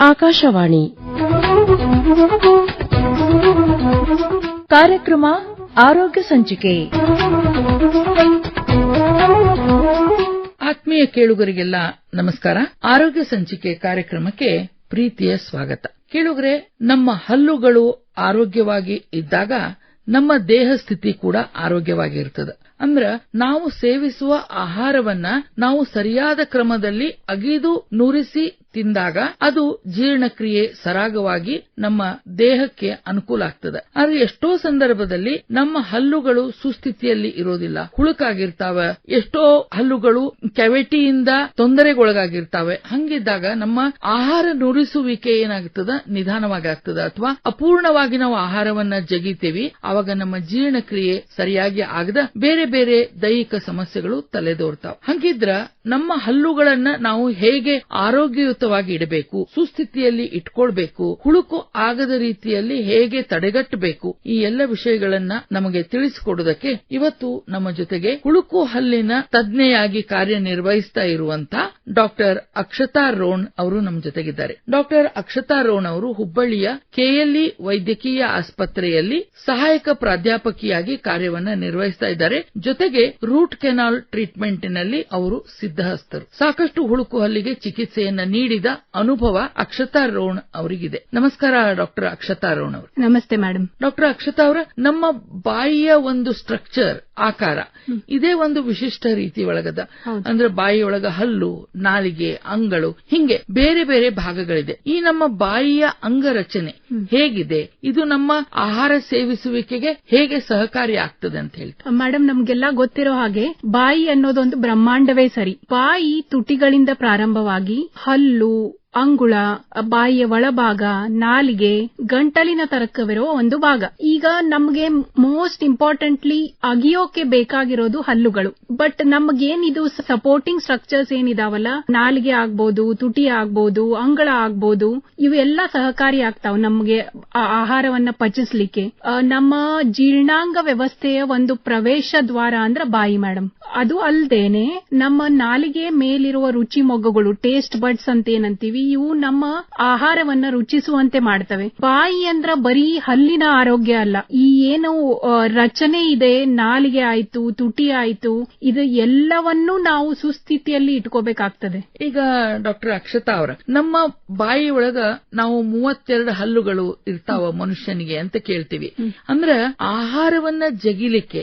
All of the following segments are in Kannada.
ಆಕಾಶವಾಣಿ. ಕಾರ್ಯಕ್ರಮ ಆರೋಗ್ಯ ಸಂಚಿಕೆ. ಆತ್ಮೀಯ ಕೇಳುಗರಿಗೆಲ್ಲ ನಮಸ್ಕಾರ. ಆರೋಗ್ಯ ಸಂಚಿಕೆ ಕಾರ್ಯಕ್ರಮಕ್ಕೆ ಪ್ರೀತಿಯ ಸ್ವಾಗತ. ಕೇಳುಗರೆ, ನಮ್ಮ ಹಲ್ಲುಗಳು ಆರೋಗ್ಯವಾಗಿ ಇದ್ದಾಗ ನಮ್ಮ ದೇಹ ಸ್ಥಿತಿ ಕೂಡ ಆರೋಗ್ಯವಾಗಿರ್ತದೆ ಅಂದ್ರ ನಾವು ಸೇವಿಸುವ ಆಹಾರವನ್ನ ನಾವು ಸರಿಯಾದ ಕ್ರಮದಲ್ಲಿ ಅಗಿದು ನುರಿಸಿ ತಿಂದಾಗ ಅದು ಜೀರ್ಣಕ್ರಿಯೆ ಸರಾಗವಾಗಿ ನಮ್ಮ ದೇಹಕ್ಕೆ ಅನುಕೂಲ ಆಗ್ತದೆ. ಆದ್ರೆ ಎಷ್ಟೋ ಸಂದರ್ಭದಲ್ಲಿ ನಮ್ಮ ಹಲ್ಲುಗಳು ಸುಸ್ಥಿತಿಯಲ್ಲಿ ಇರೋದಿಲ್ಲ. ಹುಳುಕಾಗಿರ್ತಾವೆ. ಎಷ್ಟೋ ಹಲ್ಲುಗಳು ಕೆವೆಟಿಯಿಂದ ತೊಂದರೆಗೊಳಗಾಗಿರ್ತಾವೆ. ಹಂಗಿದ್ದಾಗ ನಮ್ಮ ಆಹಾರ ನುರಿಸುವಿಕೆ ಏನಾಗ್ತದ? ನಿಧಾನವಾಗಿ ಆಗ್ತದ. ಅಥವಾ ಅಪೂರ್ಣವಾಗಿ ನಾವು ಆಹಾರವನ್ನ ಜಗಿತೇವಿ. ಆವಾಗ ನಮ್ಮ ಜೀರ್ಣಕ್ರಿಯೆ ಸರಿಯಾಗಿ ಆಗದ ಬೇರೆ ಬೇರೆ ದೈಹಿಕ ಸಮಸ್ಯೆಗಳು ತಲೆದೋರ್ತಾವ. ಹಂಗಿದ್ರ ನಮ್ಮ ಹಲ್ಲುಗಳನ್ನ ನಾವು ಹೇಗೆ ಆರೋಗ್ಯಯುತವಾಗಿ ಇಡಬೇಕು, ಸುಸ್ಥಿತಿಯಲ್ಲಿ ಇಟ್ಕೊಳ್ಬೇಕು, ಹುಳುಕು ಆಗದ ರೀತಿಯಲ್ಲಿ ಹೇಗೆ ತಡೆಗಟ್ಟಬೇಕು, ಈ ಎಲ್ಲ ವಿಷಯಗಳನ್ನ ನಮಗೆ ತಿಳಿಸಿಕೊಡುವುದಕ್ಕೆ ಇವತ್ತು ನಮ್ಮ ಜೊತೆಗೆ ಹುಳುಕು ಹಲ್ಲಿನ ತಜ್ಞೆಯಾಗಿ ಕಾರ್ಯನಿರ್ವಹಿಸ್ತಾ ಇರುವಂತ ಡಾಕ್ಟರ್ ಅಕ್ಷತಾ ರೋಣ್ ಅವರು ನಮ್ಮ ಜೊತೆಗಿದ್ದಾರೆ. ಡಾಕ್ಟರ್ ಅಕ್ಷತಾ ರೋಣ್ ಅವರು ಹುಬ್ಬಳ್ಳಿಯ ಕೆಎಲ್ಇ ವೈದ್ಯಕೀಯ ಆಸ್ಪತ್ರೆಯಲ್ಲಿ ಸಹಾಯಕ ಪ್ರಾಧ್ಯಾಪಕಿಯಾಗಿ ಕಾರ್ಯವನ್ನ ನಿರ್ವಹಿಸ್ತಾ ಇದ್ದಾರೆ. ಜೊತೆಗೆ ರೂಟ್ ಕೆನಾಲ್ ಟ್ರೀಟ್ಮೆಂಟ್ನಲ್ಲಿ ಅವರು ಸಿದ್ಧಹಸ್ತರು. ಸಾಕಷ್ಟು ಹುಳುಕು ಹಲ್ಲಿಗೆ ಚಿಕಿತ್ಸೆಯನ್ನ ನೀಡಿದ ಅನುಭವ ಅಕ್ಷತಾ ರೋಣ್ ಅವರಿಗಿದೆ. ನಮಸ್ಕಾರ ಡಾಕ್ಟರ್ ಅಕ್ಷತಾ ರೋಣ್ ಅವರು. ನಮಸ್ತೆ ಮೇಡಮ್ ಡಾಕ್ಟರ್ ಅಕ್ಷತಾ ಅವರ ನಮ್ಮ ಬಾಯಿಯ ಒಂದು ಸ್ಟ್ರಕ್ಚರ್ ಆಕಾರ ಇದೇ ಒಂದು ವಿಶಿಷ್ಟ ರೀತಿ ಒಳಗದ. ಅಂದ್ರೆ ಬಾಯಿಯೊಳಗ ಹಲ್ಲು ನಾಲಿಗೆ ಅಂಗಳು ಹಿಂಗೆ ಬೇರೆ ಬೇರೆ ಭಾಗಗಳಿದೆ. ಈ ನಮ್ಮ ಬಾಯಿಯ ಅಂಗರಚನೆ ಹೇಗಿದೆ? ಇದು ನಮ್ಮ ಆಹಾರ ಸೇವಿಸುವಿಕೆಗೆ ಹೇಗೆ ಸಹಕಾರಿ ಆಗ್ತದೆ ಅಂತ ಹೇಳಿ ಮೇಡಮ್ ನಮ್ಗೆಲ್ಲ ಗೊತ್ತಿರೋ ಹಾಗೆ ಬಾಯಿ ಅನ್ನೋದೊಂದು ಬ್ರಹ್ಮಾಂಡವೇ ಸರಿ. ಬಾಯಿ ತುಟಿಗಳಿಂದ ಪ್ರಾರಂಭವಾಗಿ ಹಲ್ಲು ಅಂಗುಳ, ಬಾಯಿಯ ಒಳಭಾಗ, ನಾಲಿಗೆ, ಗಂಟಲಿನ ತರಕವಿರೋ ಒಂದು ಭಾಗ. ಈಗ ನಮಗೆ ಮೋಸ್ಟ್ ಇಂಪಾರ್ಟೆಂಟ್ಲಿ ಅಗಿಯೋಕೆ ಬೇಕಾಗಿರೋದು ಹಲ್ಲುಗಳು. ಬಟ್ ನಮಗೇನಿದು ಸಪೋರ್ಟಿಂಗ್ ಸ್ಟ್ರಕ್ಚರ್ಸ್ ಏನಿದಾವಲ್ಲ? ನಾಲಿಗೆ ಆಗ್ಬೋದು, ತುಟಿ ಆಗ್ಬೋದು, ಅಂಗಳ ಆಗ್ಬೋದು, ಇವೆಲ್ಲ ಸಹಕಾರಿ ಆಗ್ತಾವ ನಮ್ಗೆ ಆಹಾರವನ್ನ ಪಚಿಸ್ಲಿಕ್ಕೆ. ನಮ್ಮ ಜೀರ್ಣಾಂಗ ವ್ಯವಸ್ಥೆಯ ಒಂದು ಪ್ರವೇಶ ದ್ವಾರ ಅಂದ್ರ ಬಾಯಿ ಮೇಡಮ್ ಅದು ಅಲ್ದೇನೆ ನಮ್ಮ ನಾಲಿಗೆ ಮೇಲಿರುವ ರುಚಿ ಮೊಗ್ಗುಗಳು ಟೇಸ್ಟ್ ಬಡ್ಸ್ ಅಂತ ಏನಂತೀವಿ ಇವು ನಮ್ಮ ಆಹಾರವನ್ನ ರುಚಿಸುವಂತೆ ಮಾಡುತ್ತವೆ ಬಾಯಿ ಅಂದ್ರ ಬರೀ ಹಲ್ಲಿನ ಆರೋಗ್ಯ ಅಲ್ಲ. ಈ ಏನು ರಚನೆ ಇದೆ ನಾಲಿಗೆ ಆಯ್ತು ತುಟಿ ಆಯ್ತು ಇದು ಎಲ್ಲವನ್ನೂ ನಾವು ಸುಸ್ಥಿತಿಯಲ್ಲಿ ಇಟ್ಕೋಬೇಕಾಗ್ತದೆ. ಈಗ ಡಾಕ್ಟರ್ ಅಕ್ಷತಾ ಅವರ ನಮ್ಮ ಬಾಯಿ ಒಳಗ ನಾವು ಮೂವತ್ತೆರಡು ಹಲ್ಲುಗಳು ಇರ್ತಾವ ಮನುಷ್ಯನಿಗೆ ಅಂತ ಕೇಳ್ತೀವಿ. ಅಂದ್ರ ಆಹಾರವನ್ನ ಜಗಿಲಿಕ್ಕೆ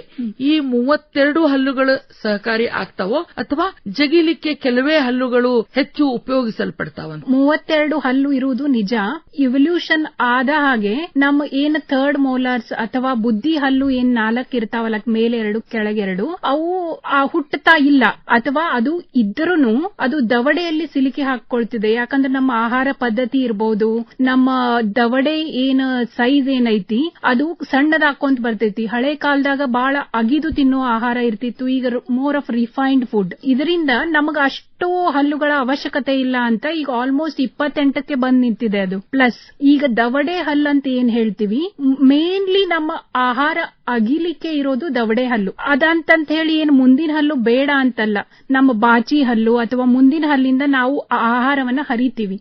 ಈ ಮೂವತ್ತೆರಡು ಹಲ್ಲುಗಳು ಸಹಕಾರಿ ಆಗ್ತಾವೋ ಅಥವಾ ಜಗಿಲಿಕ್ಕೆ ಕೆಲವೇ ಹಲ್ಲುಗಳು ಹೆಚ್ಚು ಉಪಯೋಗಿಸಲ್ಪಡ್ತಾವ 32 ಹಲ್ಲು ಇರುವುದು ನಿಜ. ಇವಲ್ಯೂಷನ್ ಆದ ಹಾಗೆ ನಮ್ಮ ಏನ್ ಥರ್ಡ್ ಮೋಲಾರ್ಸ್ ಅಥವಾ ಬುದ್ಧಿ ಹಲ್ಲು ಏನ್ ನಾಲ್ಕ್ ಇರ್ತಾವಲ್ಲ ಮೇಲೆರಡು ಕೆಳಗೆರಡು ಅವು ಆ ಹುಟ್ಟತಾ ಇಲ್ಲ. ಅಥವಾ ಅದು ಇದ್ದರೂ ಅದು ದವಡೆಯಲ್ಲಿ ಸಿಲುಕಿ ಹಾಕೊಳ್ತಿದೆ ಯಾಕಂದ್ರೆ ನಮ್ಮ ಆಹಾರ ಪದ್ಧತಿ ಇರಬಹುದು ನಮ್ಮ ದವಡೆ ಏನ್ ಸೈಜ್ ಏನೈತಿ, ಅದು ಸಣ್ಣದಾಕೊಂತ ಬರ್ತೈತಿ. ಹಳೆ ಕಾಲದಾಗ ಬಹಳ ಅಗಿದು ತಿನ್ನುವ ಆಹಾರ ಇರ್ತಿತ್ತು. ಈಗ ಮೋರ್ ಆಫ್ ರಿಫೈನ್ಡ್ ಫುಡ್ ಇದರಿಂದ ನಮಗ ಅಷ್ಟು ಹಲ್ಲುಗಳ ಅವಶ್ಯಕತೆ ಇಲ್ಲ ಅಂತ ಈಗ ಆಲ್ಮೋಸ್ಟ್ ಇಪ್ಪತ್ತೆಂಟಕ್ಕೆ ಬಂದ್ ನಿಂತಿದೆ ಅದು. ಪ್ಲಸ್ ಈಗ ದವಡೆ ಹಲ್ಲು ಅಂತ ಏನ್ ಹೇಳ್ತೀವಿ? ಮೇನ್ಲಿ ನಮ್ಮ ಆಹಾರ ಅಗಿಲಿಕ್ಕೆ ಇರೋದು ದವಡೆ ಹಲ್ಲು. ಅದಂತಂತ ಹೇಳಿ ಏನು ಮುಂದಿನ ಹಲ್ಲು ಬೇಡ ಅಂತಲ್ಲ. ನಮ್ಮ ಬಾಚಿ ಹಲ್ಲು ಅಥವಾ ಮುಂದಿನ ಹಲ್ಲಿಂದ ನಾವು ಆಹಾರವನ್ನ ಹರಿತೀವಿ.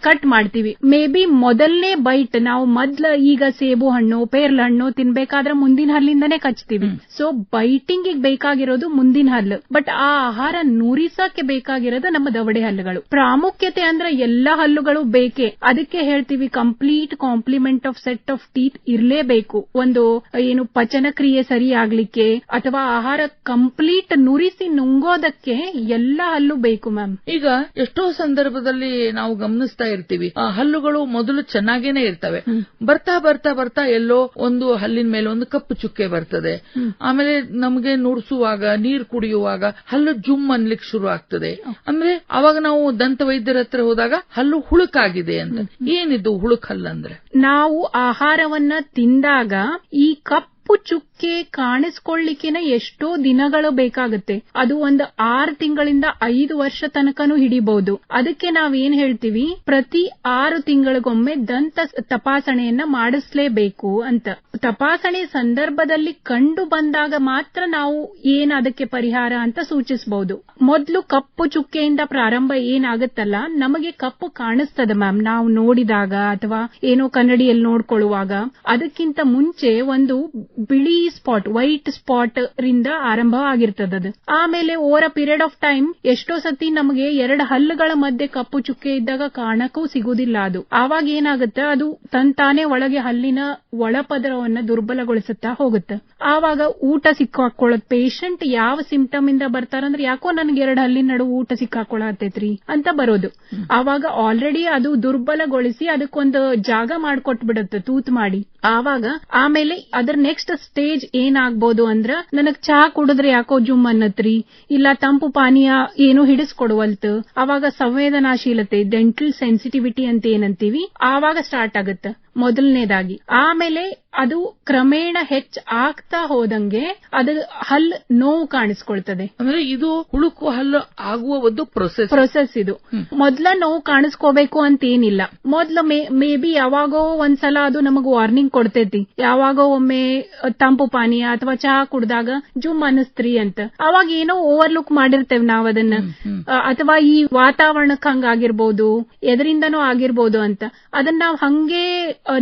ಕಟ್ ಮಾಡ್ತೀವಿ. ಮೇ ಬಿ ಮೊದಲನೇ ಬೈಟ್ ನಾವು ಮೊದ್ಲ ಈಗ ಸೇಬು ಹಣ್ಣು ಪೇರ್ಲ ಹಣ್ಣು ತಿನ್ಬೇಕಾದ್ರೆ ಮುಂದಿನ ಹಲ್ಲಿಂದನೇ ಕಚ್ತೀವಿ. ಸೊ ಬೈಟಿಂಗ್ ಬೇಕಾಗಿರೋದು ಮುಂದಿನ ಹಲ್ಲು. ಬಟ್ ಆ ಆಹಾರ ನುರಿಸಕ್ಕೆ ಬೇಕಾಗಿರೋದು ನಮ್ಮ ದವಡೆ ಹಲ್ಲುಗಳು. ಪ್ರಾಮುಖ್ಯತೆ ಅಂದ್ರೆ ಎಲ್ಲಾ ಹಲ್ಲುಗಳು ಬೇಕೇ. ಅದಕ್ಕೆ ಹೇಳ್ತೀವಿ complete complement of set of teeth ಇರ್ಲೇಬೇಕು. ಒಂದು ಏನು ಪಚನ ಕ್ರಿಯೆ ಸರಿ ಆಗ್ಲಿಕ್ಕೆ ಅಥವಾ ಆಹಾರ ಕಂಪ್ಲೀಟ್ ನುರಿಸಿ ನುಂಗೋದಕ್ಕೆ ಎಲ್ಲ ಹಲ್ಲು ಬೇಕು ಮ್ಯಾಮ್. ಈಗ ಎಷ್ಟೋ ಸಂದರ್ಭದಲ್ಲಿ ನಾವು ಗಮನಿಸ್ತಾ ಇರ್ತೀವಿ ಆ ಹಲ್ಲುಗಳು ಮೊದಲು ಚೆನ್ನಾಗೇನೆ ಇರ್ತವೆ. ಬರ್ತಾ ಬರ್ತಾ ಬರ್ತಾ ಎಲ್ಲೋ ಒಂದು ಹಲ್ಲಿನ ಮೇಲೆ ಒಂದು ಕಪ್ಪು ಚುಕ್ಕೆ ಬರ್ತದೆ. ಆಮೇಲೆ ನಮಗೆ ನುಡಿಸುವಾಗ ನೀರು ಕುಡಿಯುವಾಗ ಹಲ್ಲು ಜುಮ್ ಅನ್ಲಿಕ್ಕೆ ಶುರು ಆಗ್ತದೆ. ಅಂದ್ರೆ ಅವಾಗ ನಾವು ದಂತ ವೈದ್ಯರ ಹತ್ರ ಹೋದಾಗ ಹಲ್ಲು ಹುಳುಕಾಗಿದೆ ಅಂತ. ಏನಿದು ಹುಳುಕ್ ಹಲ್ಲು ಅಂದ್ರೆ? ನಾವು ಆಹಾರವನ್ನ ತಿಂದಾಗ ಈ ಕಪ್ಪು ಚುಕ್ಕೆ ಅದಕ್ಕೆ ಕಾಣಿಸ್ಕೊಳ್ಳಿಕ್ಕೆನೆ ಎಷ್ಟೋ ದಿನಗಳು ಬೇಕಾಗುತ್ತೆ. ಅದು ಒಂದು ಆರು ತಿಂಗಳಿಂದ ಐದು ವರ್ಷ ತನಕನೂ ಹಿಡಿಬಹುದು. ಅದಕ್ಕೆ ನಾವ್ ಏನ್ ಹೇಳ್ತೀವಿ? ಪ್ರತಿ ಆರು ತಿಂಗಳಿಗೊಮ್ಮೆ ದಂತ ತಪಾಸಣೆಯನ್ನ ಮಾಡಿಸ್ಲೇಬೇಕು ಅಂತ. ತಪಾಸಣೆ ಸಂದರ್ಭದಲ್ಲಿ ಕಂಡು ಬಂದಾಗ ಮಾತ್ರ ನಾವು ಏನ್ ಅದಕ್ಕೆ ಪರಿಹಾರ ಅಂತ ಸೂಚಿಸಬಹುದು ಮೊದಲು ಕಪ್ಪು ಚುಕ್ಕೆಯಿಂದ ಪ್ರಾರಂಭ ಏನಾಗುತ್ತಲ್ಲ? ನಮಗೆ ಕಪ್ಪು ಕಾಣಿಸ್ತದೆ ಮ್ಯಾಮ್. ನಾವು ನೋಡಿದಾಗ ಅಥವಾ ಏನೋ ಕನ್ನಡಿಯಲ್ಲಿ ನೋಡ್ಕೊಳ್ಳುವಾಗ. ಅದಕ್ಕಿಂತ ಮುಂಚೆ ಒಂದು ಬಿಳಿ ಸ್ಪಾಟ್ ವೈಟ್ ಸ್ಪಾಟ್ ರಿಂದ ಆರಂಭ ಆಗಿರ್ತದೆ ಆಮೇಲೆ over a period of time ಎಷ್ಟೋ ಸತಿ ನಮಗೆ ಎರಡು ಹಲ್ಲುಗಳ ಮಧ್ಯೆ ಕಪ್ಪು ಚುಕ್ಕೆ ಇದ್ದಾಗ ಕಾಣಕ್ಕೂ ಸಿಗುವುದಿಲ್ಲ ಅದು. ಆವಾಗ ಏನಾಗುತ್ತೆ? ಅದು ತಂತಾನೆ ಒಳಗೆ ಹಲ್ಲಿನ ಒಳಪದರವನ್ನು ದುರ್ಬಲಗೊಳಿಸುತ್ತಾ ಹೋಗುತ್ತೆ. ಆವಾಗ ಊಟ ಸಿಕ್ಕಾಕೊಳ್ಳೋದು ಪೇಷಂಟ್ ಯಾವ ಸಿಂಪ್ಟಮ್ ಇಂದ ಬರ್ತಾರಂದ್ರೆ ಯಾಕೋ ನನಗೆ ಎರಡು ಹಲ್ಲಿನ ನಡುವೆ ಊಟ ಸಿಕ್ಕಾಕೊಳ್ಳತ್ತೈತ್ರಿ ಅಂತ ಬರೋದು. ಆವಾಗ ಆಲ್ರೆಡಿ ಅದು ದುರ್ಬಲಗೊಳಿಸಿ ಅದಕ್ಕೊಂದು ಜಾಗ ಮಾಡ್ಕೊಟ್ಬಿಡುತ್ತೆ ತೂತು ಮಾಡಿ. ಆವಾಗ ಆಮೇಲೆ ಅದರ ನೆಕ್ಸ್ಟ್ ಸ್ಟೇಜ್ ಏನಾಗ್ಬೋದು ಅಂದ್ರ ನನಗೆ ಚಹಾ ಕುಡಿದ್ರೆ ಯಾಕೋ ಜುಮ್ ಅನ್ನತ್ರಿ, ಇಲ್ಲ ತಂಪು ಪಾನೀಯ ಏನು ಹಿಡಿಸ್ಕೊಡುವಲ್ತ್, ಆವಾಗ ಸಂವೇದನಾಶೀಲತೆ ಡೆಂಟಲ್ ಸೆನ್ಸಿಟಿವಿಟಿ ಅಂತ ಏನಂತೀವಿ, ಆವಾಗ ಸ್ಟಾರ್ಟ್ ಆಗುತ್ತೆ. ಮೊದಲನೇದಾಗಿ. ಆಮೇಲೆ ಅದು ಕ್ರಮೇಣ ಹೆಚ್ಚ ಆಗ್ತಾ ಹೋದಂಗೆ ಅದು ಹಲ್ಲು ನೋವು ಕಾಣಿಸ್ಕೊಳ್ತದೆ. ಅಂದ್ರೆ ಇದು ಹುಳುಕು ಹಲ್ಲು ಆಗುವ ಒಂದು ಪ್ರೊಸೆಸ್ ಪ್ರೊಸೆಸ್ ಇದು. ಮೊದ್ಲ ನೋವು ಕಾಣಿಸ್ಕೋಬೇಕು ಅಂತ ಏನಿಲ್ಲ ಮೊದ್ಲು ಮೇ ಬಿ ಯಾವಾಗೋ ಒಂದ್ಸಲ ಅದು ನಮಗ್ ವಾರ್ನಿಂಗ್ ಕೊಡ್ತೈತಿ. ಯಾವಾಗೋ ಒಮ್ಮೆ ತಂಪು ಪಾನೀಯ ಅಥವಾ ಚಹಾ ಕುಡ್ದಾಗ ಜುಮ್ ಅನಿಸ್ತ್ರಿ ಅಂತ. ಅವಾಗ ಏನೋ ಓವರ್ಲುಕ್ ಮಾಡಿರ್ತೇವೆ ನಾವ್ ಅದನ್ನ. ಅಥವಾ ಈ ವಾತಾವರಣಕ್ಕೆ ಹಂಗಾಗಿರ್ಬೋದು ಎದರಿಂದನೂ ಆಗಿರ್ಬೋದು ಅಂತ. ಅದನ್ನ ನಾವ್ ಹಂಗೆ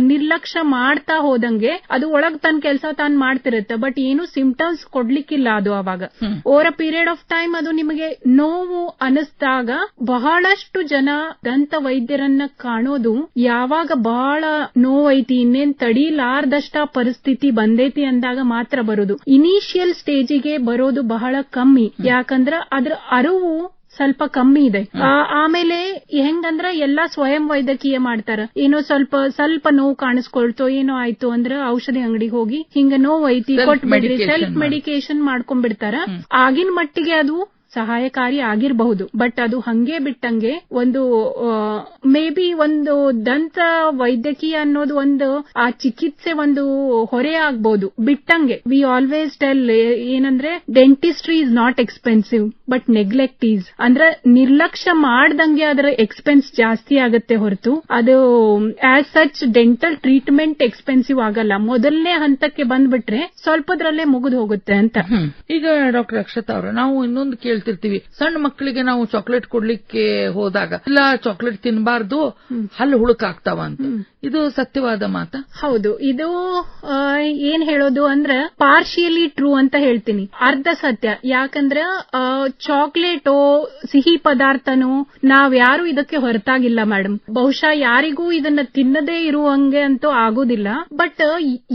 ನಿರ್ಲಕ್ಷ್ಯ ಮಾಡ್ತಾ ಹೋದಂಗೆ ಅದು ಒಳಗ್ ತನ್ನ ಕೆಲಸ ತಾನ್ ಮಾಡ್ತಿರುತ್ತೆ. ಬಟ್ ಏನು ಸಿಂಪ್ಟಮ್ಸ್ ಕೊಡ್ಲಿಕ್ಕಿಲ್ಲ ಅದು ಅವಾಗ. Over a period of time ಅದು ನಿಮಗೆ ನೋವು ಅನಿಸ್ದಾಗ ಬಹಳಷ್ಟು ಜನ ದಂತ ವೈದ್ಯರನ್ನ ಕಾಣೋದು ಯಾವಾಗ ಬಹಳ ನೋವೈತಿ ಇನ್ನೇನ್ ತಡೀಲಾರ್ದಷ್ಟ ಪರಿಸ್ಥಿತಿ ಬಂದೈತಿ ಅಂದಾಗ ಮಾತ್ರ ಬರೋದು. ಇನಿಷಿಯಲ್ ಸ್ಟೇಜಿಗೆ ಬರೋದು ಬಹಳ ಕಮ್ಮಿ. ಯಾಕಂದ್ರ ಅದ್ರ ಅರಿವು ಸ್ವಲ್ಪ ಕಮ್ಮಿ ಇದೆ. ಆ- ಆಮೇಲೆ ಹೆಂಗಂದ್ರ ಎಲ್ಲಾ ಸ್ವಯಂ ವೈದ್ಯಕೀಯ ಮಾಡ್ತಾರ. ಏನೋ ಸ್ವಲ್ಪ ಸ್ವಲ್ಪ ನೋವು ಕಾಣಿಸ್ಕೊಳ್ತು ಏನೋ ಆಯ್ತು ಅಂದ್ರ ಔಷಧಿ ಅಂಗಡಿಗೆ ಹೋಗಿ ಹಿಂಗ ನೋವು ಐತಿ ಕೊಟ್ಬಿಡ್ರಿ ಸೆಲ್ಫ್ ಮಾಡಿ. ಮೆಡಿಕೇಶನ್ ಮಾಡ್ಕೊಂಡ್ಬಿಡ್ತಾರ. ಆಗಿನ ಮಟ್ಟಿಗೆ ಅದು ಸಹಾಯಕಾರಿ ಆಗಿರಬಹುದು. ಬಟ್ ಅದು ಹಂಗೆ ಬಿಟ್ಟಂಗೆ ಒಂದು ಮೇ ಬಿ ಒಂದು ದಂತ ವೈದ್ಯಕೀಯ ಅನ್ನೋದು ಒಂದು ಆ ಚಿಕಿತ್ಸೆ ಒಂದು ಹೊರೆ ಆಗ್ಬಹುದು ಬಿಟ್ಟಂಗೆ. ವಿ ಆಲ್ವೇಸ್ ಟೆಲ್ ಏನಂದ್ರೆ dentistry is not expensive but neglect is ಅಂದ್ರೆ ನಿರ್ಲಕ್ಷ್ಯ ಮಾಡ್ದಂಗೆ ಅದರ ಎಕ್ಸ್ಪೆನ್ಸ್ ಜಾಸ್ತಿ ಆಗುತ್ತೆ ಹೊರತು. ಅದು as such dental treatment expensive ಆಗಲ್ಲ. ಮೊದಲನೇ ಹಂತಕ್ಕೆ ಬಂದ್ಬಿಟ್ರೆ ಸ್ವಲ್ಪದ್ರಲ್ಲೇ ಮುಗಿದು ಹೋಗುತ್ತೆ ಅಂತ. ಈಗ ಡಾಕ್ಟರ್ ಅಕ್ಷತಾ ಅವರ, ನಾವು ಇನ್ನೊಂದು ಕೇಳ್ತಿರ್ತೀವಿ ಸಣ್ಣ ಮಕ್ಕಳಿಗೆ ನಾವು ಚಾಕ್ಲೇಟ್ ಕೊಡ್ಲಿಕ್ಕೆ ಹೋದಾಗ ಇಲ್ಲ ಚಾಕ್ಲೇಟ್ ತಿನ್ನಬಾರ್ದು ಹಲ್ಲು ಹುಳುಕಾಗ್ತಾವ ಅಂತ. ಇದು ಸತ್ಯವಾದ ಮಾತ? ಹೌದು. ಇದು ಏನ್ ಹೇಳೋದು ಅಂದ್ರ ಪಾರ್ಶಿಯಲಿ ಟ್ರೂ ಅಂತ ಹೇಳ್ತೀನಿ. ಅರ್ಧ ಸತ್ಯ. ಯಾಕಂದ್ರ ಚಾಕ್ಲೇಟೋ ಸಿಹಿ ಪದಾರ್ಥನು ನಾವ್ಯಾರು ಇದಕ್ಕೆ ಹೊರತಾಗಿಲ್ಲ ಮೇಡಮ್ ಬಹುಶಃ ಯಾರಿಗೂ ಇದನ್ನ ತಿನ್ನದೇ ಇರುವಂಗೆ ಅಂತೂ ಆಗೋದಿಲ್ಲ. ಬಟ್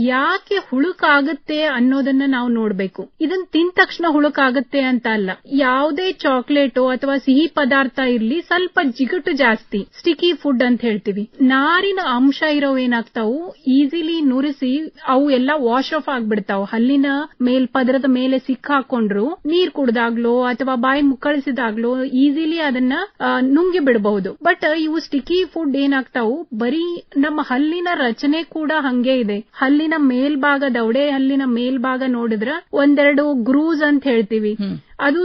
ಯಾಕೆ ಹುಳುಕಾಗುತ್ತೆ ಅನ್ನೋದನ್ನ ನಾವು ನೋಡ್ಬೇಕು. ಇದನ್ನ ತಿಂದ ತಕ್ಷಣ ಹುಳುಕಾಗುತ್ತೆ ಅಂತ ಅಲ್ಲ. ಯಾವುದೇ ಚಾಕ್ಲೇಟೋ ಅಥವಾ ಸಿಹಿ ಪದಾರ್ಥ ಇರ್ಲಿ ಸ್ವಲ್ಪ ಜಿಗುಟು ಜಾಸ್ತಿ. ಸ್ಟಿಕಿ ಫುಡ್ ಅಂತ ಹೇಳ್ತೀವಿ. ನಾರಿನ ಅಂಶ ಇರೋವೇನಾಗ್ತಾವು ಈಸಿಲಿ ನುರಿಸಿ ಅವು ಎಲ್ಲ ವಾಶ್ ಆಫ್ ಆಗ್ಬಿಡ್ತಾವ. ಹಲ್ಲಿನ ಮೇಲ್ಪದರದ ಮೇಲೆ ಸಿಕ್ಕಾಕೊಂಡ್ರು, ನೀರ್ ಕುಡ್ದಾಗ್ಲೋ ಅಥವಾ ಬಾಯಿ ಮುಕ್ಕಳಿಸಿದಾಗ್ಲೋ ಈಸಿಲಿ ಅದನ್ನ ನುಂಗಿ ಬಿಡಬಹುದು. ಬಟ್ ಇವು ಸ್ಟಿಕಿ ಫುಡ್ ಏನಾಗ್ತಾವು? ಬರೀ ನಮ್ಮ ಹಲ್ಲಿನ ರಚನೆ ಕೂಡ ಹಂಗೆ ಇದೆ. ಹಲ್ಲಿನ ಮೇಲ್ಭಾಗ ದೌಡೆ ಹಲ್ಲಿನ ಮೇಲ್ಭಾಗ ನೋಡಿದ್ರ ಒಂದೆರಡು ಗ್ರೂಸ್ ಅಂತ ಹೇಳ್ತೀವಿ. ಅದು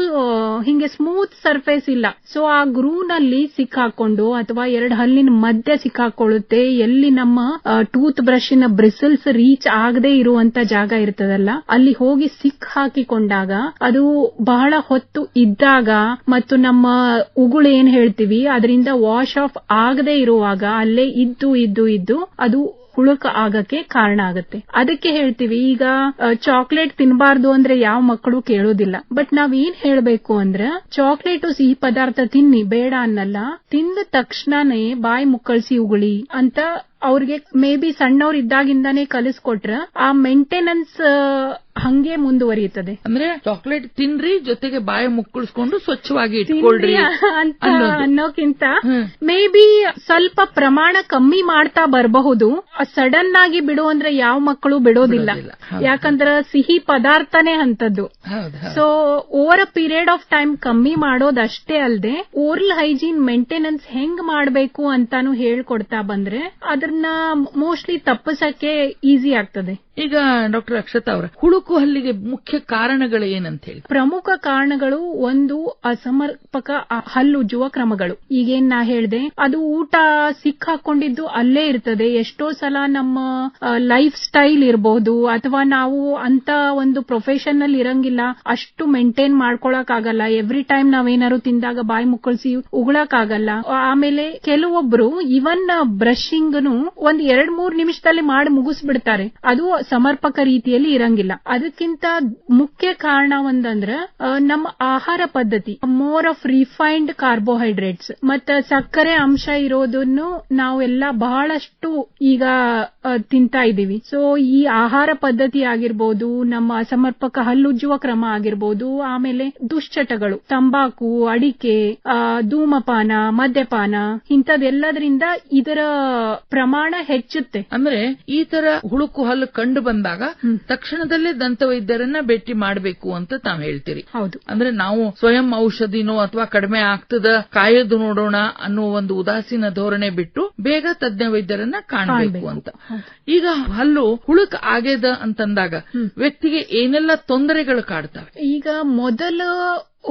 ಹಿಂಗೆ ಸ್ಮೂತ್ ಸರ್ಫೇಸ್ ಇಲ್ಲ. ಸೊ ಆ ಗ್ರೂನಲ್ಲಿ ಸಿಕ್ಕಾಕೊಂಡು ಅಥವಾ ಎರಡು ಹಲ್ಲಿನ ಮಧ್ಯ ಸಿಕ್ಕಾಕೊಳ್ಳುತ್ತೆ, ಎಲ್ಲಿ ನಮ್ಮ ಟೂತ್ ಬ್ರಷ್ನ ಬ್ರಿಸಲ್ಸ್ ರೀಚ್ ಆಗದೆ ಇರುವಂತ ಜಾಗ ಇರ್ತದಲ್ಲ, ಅಲ್ಲಿ ಹೋಗಿ ಸಿಕ್ ಹಾಕಿಕೊಂಡಾಗ ಅದು ಬಹಳ ಹೊತ್ತು ಇದ್ದಾಗ ಮತ್ತು ನಮ್ಮ ಉಗುಳು ಏನ್ ಹೇಳ್ತೀವಿ, ಅದರಿಂದ ವಾಶ್ ಆಫ್ ಆಗದೆ ಇರುವಾಗ ಅಲ್ಲೇ ಇದ್ದು ಇದ್ದು ಇದ್ದು, ಅದು ಹುಳುಕ ಆಗಕ್ಕೆ ಕಾರಣ ಆಗುತ್ತೆ. ಅದಕ್ಕೆ ಹೇಳ್ತೀವಿ, ಈಗ ಚಾಕ್ಲೇಟ್ ತಿನ್ನಬಾರ್ದು ಅಂದ್ರೆ ಯಾವ ಮಕ್ಕಳು ಕೇಳೋದಿಲ್ಲ. ಬಟ್ ನಾವ್ ಏನ್ ಹೇಳ್ಬೇಕು ಅಂದ್ರೆ ಚಾಕ್ಲೇಟ್ ಸಿಹಿ ಪದಾರ್ಥ ತಿನ್ನಿ, ಬೇಡ ಅನ್ನಲ್ಲ, ತಿಂದ ತಕ್ಷಣನೇ ಬಾಯಿ ಮುಕ್ಕಳಿಸಿ ಉಗುಳಿ ಅಂತ ಅವ್ರಿಗೆ ಮೇ ಬಿ ಸಣ್ಣವ್ರ ಕಲಿಸಿಕೊಟ್ಟರೆ ಕಲಿಸ್ಕೊಟ್ರ ಆ ಮೇಂಟೆನೆನ್ಸ್ ಹಂಗೆ ಮುಂದುವರಿಯುತ್ತದೆ. ಅಂದ್ರೆ ಚಾಕ್ಲೇಟ್ ತಿನ್ರಿ ಜೊತೆಗೆ ಬಾಯಿ ಮುಕ್ಕಳಿಸ್ಕೊಂಡು ಸ್ವಚ್ಛವಾಗಿ ಇಟ್ಕೊಳ್ರಿ ಅಂತ ಅನ್ನೋಕ್ಕಿಂತ. ಮೇ ಬಿ ಸ್ವಲ್ಪ ಪ್ರಮಾಣ ಕಮ್ಮಿ ಮಾಡ್ತಾ ಬರಬಹುದು. ಸಡನ್ ಆಗಿ ಬಿಡು ಅಂದ್ರೆ ಯಾವ ಮಕ್ಕಳು ಬಿಡೋದಿಲ್ಲ. ಯಾಕಂದ್ರೆ ಸಿಹಿ ಪದಾರ್ಥನೇ ಅಂತದ್ದು. So over a period of time ಕಮ್ಮಿ ಮಾಡೋದಷ್ಟೇ ಅಲ್ಲದೆ ಓರಲ್ ಹೈಜೀನ್ ಮೇಂಟೆನೆನ್ಸ್ ಹೆಂಗ್ ಮಾಡಬೇಕು ಅಂತಾನು ಹೇಳ್ಕೊಡ್ತಾ ಬಂದ್ರೆ ಅದನ್ನ ಮೋಸ್ಟ್ಲಿ ತಪ್ಪಿಸಕ್ಕೆ ಈಸಿ ಆಗ್ತದೆ. ಈಗ ಡಾಕ್ಟರ್ ಅಕ್ಷತಾ ಅವರ ಹುಳುಕು ಹಲ್ಲಿಗೆ ಮುಖ್ಯ ಕಾರಣಗಳು ಏನಂತ ಹೇಳಿ ಪ್ರಮುಖ ಕಾರಣಗಳು ಒಂದು ಅಸಮರ್ಪಕ ಹಲ್ಲುಜ್ಜುವ ಕ್ರಮಗಳು. ಈಗೇನ್ ನಾ ಹೇಳ್ದೆ, ಅದು ಊಟ ಸಿಕ್ಕಾಕೊಂಡಿದ್ದು ಅಲ್ಲೇ ಇರ್ತದೆ. ಎಷ್ಟೋ ಸಲ ನಮ್ಮ ಲೈಫ್ ಸ್ಟೈಲ್ ಇರಬಹುದು ಅಥವಾ ನಾವು ಅಂತ ಒಂದು ಪ್ರೊಫೆಷನ್ ಅಲ್ಲಿ ಇರಂಗಿಲ್ಲ, ಅಷ್ಟು ಮೇಂಟೈನ್ ಮಾಡ್ಕೊಳಕ್ ಆಗಲ್ಲ ಎವ್ರಿ ಟೈಮ್ ನಾವೇನಾದ್ರು ತಿಂದಾಗ ಬಾಯಿ ಮುಕ್ಕಳಿಸಿ ಉಗುಳಕ್ ಆಗಲ್ಲ ಆಮೇಲೆ ಕೆಲವೊಬ್ರು ಇವನ್ ಬ್ರಷಿಂಗ್ನು ಒಂದ್ ಎರಡ್ ಮೂರ್ ನಿಮಿಷದಲ್ಲಿ ಮಾಡಿ ಮುಗಿಸ್ಬಿಡ್ತಾರೆ. ಅದು ಸಮರ್ಪಕ ರೀತಿಯಲ್ಲಿ ಇರಂಗಿಲ್ಲ. ಅದಕ್ಕಿಂತ ಮುಖ್ಯ ಕಾರಣ ಒಂದಂದ್ರ ನಮ್ಮ ಆಹಾರ ಪದ್ಧತಿ. ಮೋರ್ ಆಫ್ ರಿಫೈನ್ಡ್ ಕಾರ್ಬೋಹೈಡ್ರೇಟ್ಸ್ ಮತ್ತೆ ಸಕ್ಕರೆ ಅಂಶ ಇರೋದನ್ನು ನಾವೆಲ್ಲ ಬಹಳಷ್ಟು ಈಗ ತಿಂತಾ ಇದೀವಿ ಸೊ ಈ ಆಹಾರ ಪದ್ಧತಿ ಆಗಿರ್ಬೋದು, ನಮ್ಮ ಅಸಮರ್ಪಕ ಹಲ್ಲುಜ್ಜುವ ಕ್ರಮ ಆಗಿರ್ಬೋದು, ಆಮೇಲೆ ದುಶ್ಚಟಗಳು, ತಂಬಾಕು, ಅಡಿಕೆ ಧೂಮಪಾನ, ಮದ್ಯಪಾನ, ಇಂಥದ್ದೆಲ್ಲದರಿಂದ ಇದರ ಪ್ರಮಾಣ ಹೆಚ್ಚುತ್ತೆ. ಅಂದ್ರೆ ಈ ತರ ಹುಳುಕು ಹಲ್ಲು ಕಂಡು ಬಂದಾಗ ತಕ್ಷಣದಲ್ಲೇ ದಂತವೈದ್ಯರನ್ನ ಭೇಟಿ ಮಾಡಬೇಕು ಅಂತ ತಾವ್ ಹೇಳ್ತೀರಿ. ಹೌದು. ಅಂದ್ರೆ ನಾವು ಸ್ವಯಂ ಔಷಧಿನೋ ಅಥವಾ ಕಡಿಮೆ ಆಗ್ತದ ಕಾಯೋದು ನೋಡೋಣ ಅನ್ನೋ ಒಂದು ಉದಾಸೀನ ಧೋರಣೆ ಬಿಟ್ಟು ಬೇಗ ತಜ್ಞ ವೈದ್ಯರನ್ನ ಕಾಣಬೇಕು ಅಂತ. ಈಗ ಹಲ್ಲು ಹುಳುಕ್ ಆಗೇದ ಅಂತಂದಾಗ ವ್ಯಕ್ತಿಗೆ ಏನೆಲ್ಲ ತೊಂದರೆಗಳು ಕಾಡ್ತವೆ? ಈಗ ಮೊದಲ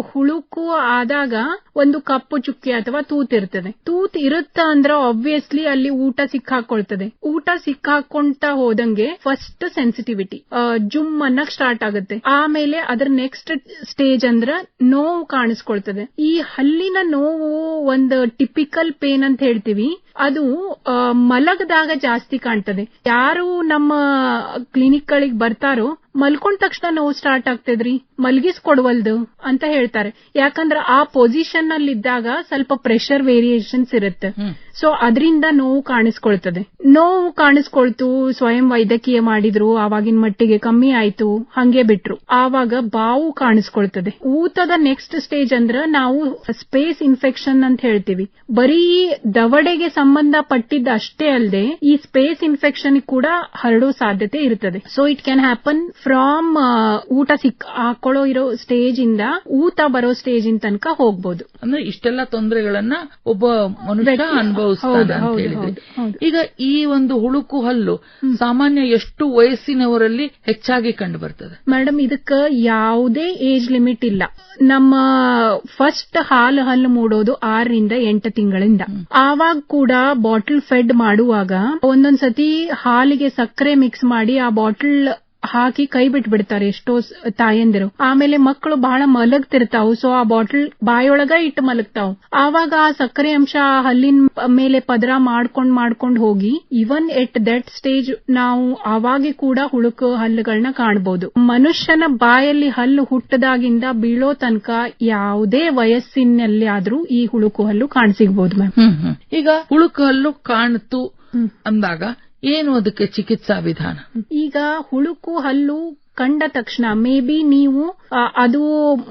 ಹುಳುಕು ಆದಾಗ ಒಂದು ಕಪ್ಪು ಚುಕ್ಕೆ ಅಥವಾ ತೂತ್ ಇರ್ತದೆ. ತೂತ್ ಇರುತ್ತ ಅಂದ್ರೆ ಆಬ್ವಿಯಸ್ಲಿ ಅಲ್ಲಿ ಊಟ ಸಿಕ್ಕಾಕೊಳ್ತದೆ. ಊಟ ಸಿಕ್ಕಾಕೊಂತ ಹೋದಂಗೆ ಫಸ್ಟ್ ಸೆನ್ಸಿಟಿವಿಟಿ ಜುಮ್ ಅನ್ನಕ್ ಸ್ಟಾರ್ಟ್ ಆಗುತ್ತೆ. ಆಮೇಲೆ ಅದ್ರ ನೆಕ್ಸ್ಟ್ ಸ್ಟೇಜ್ ಅಂದ್ರ ನೋವು ಕಾಣಿಸ್ಕೊಳ್ತದೆ. ಈ ಹಲ್ಲಿನ ನೋವು ಒಂದು ಟಿಪಿಕಲ್ ಪೇನ್ ಅಂತ ಹೇಳ್ತೀವಿ. ಅದು ಮಲಗದಾಗ ಜಾಸ್ತಿ ಕಾಣ್ತದೆ. ಯಾರು ನಮ್ಮ ಕ್ಲಿನಿಕ್ ಗಳಿಗೆ ಬರ್ತಾರೋ, ಮಲ್ಕೊಂಡ ತಕ್ಷಣ ನೋವು ಸ್ಟಾರ್ಟ್ ಆಗ್ತದ್ರಿ. ಮಲ್ಗಿಸ್ಕೊಡ್ವಲ್ದು ಅಂತ ಹೇಳ್ತಾರೆ. ಯಾಕಂದ್ರೆ ಆ ಪೊಸಿಷನ್ ನಲ್ಲಿದ್ದಾಗ ಸ್ವಲ್ಪ ಪ್ರೆಷರ್ ವೇರಿಯೇಷನ್ಸ್ ಇರುತ್ತೆ. ಸೊ ಅದರಿಂದ ನೋವು ಕಾಣಿಸ್ಕೊಳ್ತದೆ. ನೋವು ಕಾಣಿಸ್ಕೊಳ್ತು ಸ್ವಯಂ ವೈದ್ಯಕೀಯ ಮಾಡಿದ್ರು ಆವಾಗಿನ ಮಟ್ಟಿಗೆ ಕಮ್ಮಿ ಆಯ್ತು ಹಂಗೆ ಬಿಟ್ರು. ಆವಾಗ ಬಾವು ಕಾಣಿಸ್ಕೊಳ್ತದೆ. ಊತದ ನೆಕ್ಸ್ಟ್ ಸ್ಟೇಜ್ ಅಂದ್ರ ನಾವು ಸ್ಪೇಸ್ ಇನ್ಫೆಕ್ಷನ್ ಅಂತ ಹೇಳ್ತೀವಿ. ಬರೀ ದವಡೆಗೆ ಸಂಬಂಧಪಟ್ಟಿದ್ದ ಅಷ್ಟೇ ಅಲ್ಲದೆ ಈ ಸ್ಪೇಸ್ ಇನ್ಫೆಕ್ಷನ್ ಕೂಡ ಹರಡೋ ಸಾಧ್ಯತೆ ಇರುತ್ತದೆ so it can happen from ಊಟ ಸಿಕ್ ಹಾಕೊಳ್ಳೋ ಇರೋ ಸ್ಟೇಜ್ ಇಂದ ಊತ ಬರೋ ಸ್ಟೇಜ್ ಇನ್ ತನಕ ಹೋಗ್ಬೋದು. ಅಂದ್ರೆ ಇಷ್ಟೆಲ್ಲ ತೊಂದರೆಗಳನ್ನ ಒಬ್ಬ ಮನುಷ್ಯ ವ್ಯಕ್ತಿ- ಹೌದು, ಅಂತ ಹೌದು, ಹೇಳಿದ್ರಿ. ಈಗ ಈ ಒಂದು ಹುಳುಕು ಹಲ್ಲು ಸಾಮಾನ್ಯ ಎಷ್ಟು ವಯಸ್ಸಿನವರಲ್ಲಿ ಹೆಚ್ಚಾಗಿ ಕಂಡು ಬರ್ತದೆ? ಮೇಡಮ್ ಇದಕ್ಕ ಯಾವುದೇ ಏಜ್ ಲಿಮಿಟ್ ಇಲ್ಲ. ನಮ್ಮ ಫಸ್ಟ್ ಹಾಲು ಹಲ್ಲು ಮೂಡೋದು ಆರರಿಂದ ಎಂಟು ತಿಂಗಳಿಂದ. ಆವಾಗ ಕೂಡ ಬಾಟಲ್ ಫೆಡ್ ಮಾಡುವಾಗ ಒಂದೊಂದ್ಸತಿ ಹಾಲಿಗೆ ಸಕ್ಕರೆ ಮಿಕ್ಸ್ ಮಾಡಿ ಆ ಬಾಟಲ್ ಹಾಕಿ ಕೈ ಬಿಟ್ಬಿಡ್ತಾರೆ ಎಷ್ಟೋ ತಾಯಂದಿರು. ಆಮೇಲೆ ಮಕ್ಕಳು ಬಹಳ ಮಲಗ್ತಿರ್ತಾವು. ಸೊ ಆ ಬಾಟಲ್ ಬಾಯೊಳಗ ಇಟ್ಟು ಮಲಗ್ತಾವ್. ಆವಾಗ ಆ ಸಕ್ಕರೆ ಅಂಶ ಆ ಹಲ್ಲಿನ ಮೇಲೆ ಪದರ ಮಾಡ್ಕೊಂಡ್ ಮಾಡ್ಕೊಂಡ್ ಹೋಗಿ ಇವನ್ ಎಟ್ ದಟ್ ಸ್ಟೇಜ್ ನಾವು ಆವಾಗ ಕೂಡ ಹುಳುಕು ಹಲ್ಲುಗಳನ್ನ ಕಾಣಬಹುದು ಮನುಷ್ಯನ ಬಾಯಲ್ಲಿ ಹಲ್ಲು ಹುಟ್ಟದಾಗಿಂದ ಬೀಳೋ ತನಕ ಯಾವುದೇ ವಯಸ್ಸಿನಲ್ಲಿ ಆದ್ರೂ ಈ ಹುಳುಕು ಹಲ್ಲು ಕಾಣಸಿಗಬಹುದು ಮ್ಯಾಮ್. ಈಗ ಹುಳುಕು ಹಲ್ಲು ಕಾಣ್ತು ಅಂದಾಗ ಏನು ಅದಕ್ಕೆ ಚಿಕಿತ್ಸಾ ವಿಧಾನ? ಈಗ ಹುಳುಕು, ಹಲ್ಲು ಕಂಡ ತಕ್ಷಣ ಮೇ ಬಿ ನೀವು ಅದು